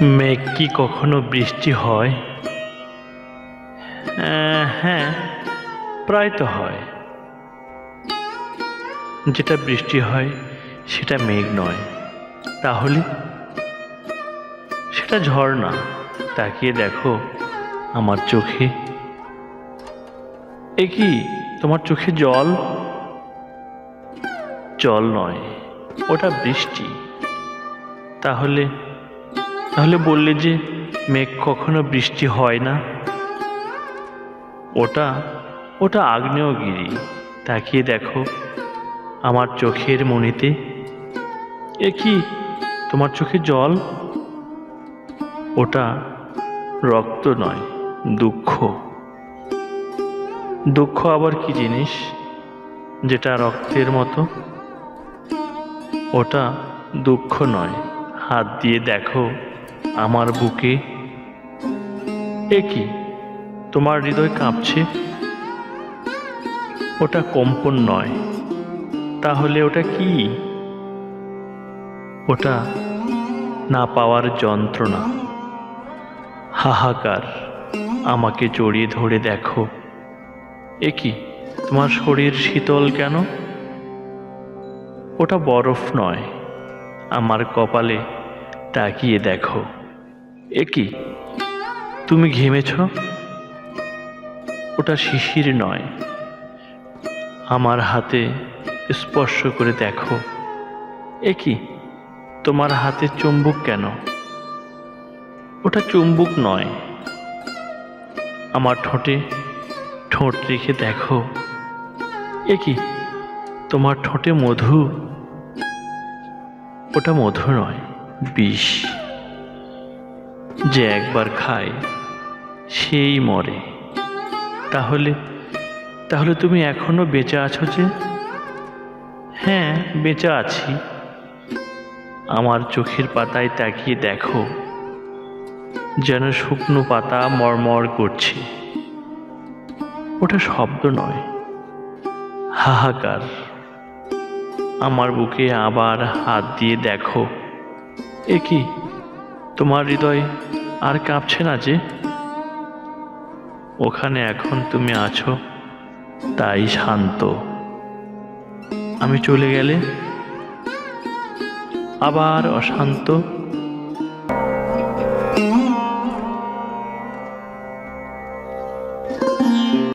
মেঘ কি কখনো বৃষ্টি হয়? হ্যাঁ প্রায় তো হয়। যেটা বৃষ্টি হয়, সেটা মেঘ নয়। তাহলে? সেটা ঝর্ণা তাকিয়ে দেখো আমার চোখে। এ কি, তোমার চোখে জল? জল নয়, ওটা বৃষ্টি। তাহলে? তাহলে বললে যে মেঘ কখনো বৃষ্টি হয় না? ওটা ওটা আগ্নেয়গিরি। তাকিয়ে দেখো, আমার চোখের মনিতে এ কি, তোমার চোখে জল? ওটা রক্ত নয়, দুঃখ। দুঃখ আবার কি জিনিস? যেটা রক্তের মতো? ওটা দুঃখ নয়। হাত দিয়ে দেখো। আমার বুকে। এ কি? তোমার হৃদয় কাঁপছে? ওটা কম্পন নয়। তাহলে ওটা কি? ওটা না পাওয়ার যন্ত্রণা। হাহাকার, আমাকে জড়িয়ে ধরে দেখো। এ কি? তোমার শরীর শীতল কেন? ওটা বরফ নয়। আমার কপালে তাকিয়ে দেখো। এ কি? তুমি ঘেমেছ? ওটা শিশির নয়। আমার হাতে স্পর্শ করে দেখো। এ কি? তোমার হাতে চুম্বুক কেন? ওটা চুম্বুক নয়। আমার ঠোঁটে ঠোঁট রেখে দেখো। এ কি? তোমার ঠোঁটে মধু? ওটা মধু নয়। বিষ যে একবার খায়, সেই মরে। তাহলে তাহলে তুমি এখনও বেঁচে আছো যে? হ্যাঁ বেঁচে আছি। আমার চোখের পাতায় তাকিয়ে দেখো, যেন শুকনো পাতা মরমর করছে। ওটা শব্দ নয়, হাহাকার। আমার বুকে আবার হাত দিয়ে দেখো। এ কি? তোমার হৃদয় আর কাঁপছে না যে? ওখানে এখন তুমি আছো, তাই শান্ত। আমি চলে গেলে আবার অশান্ত।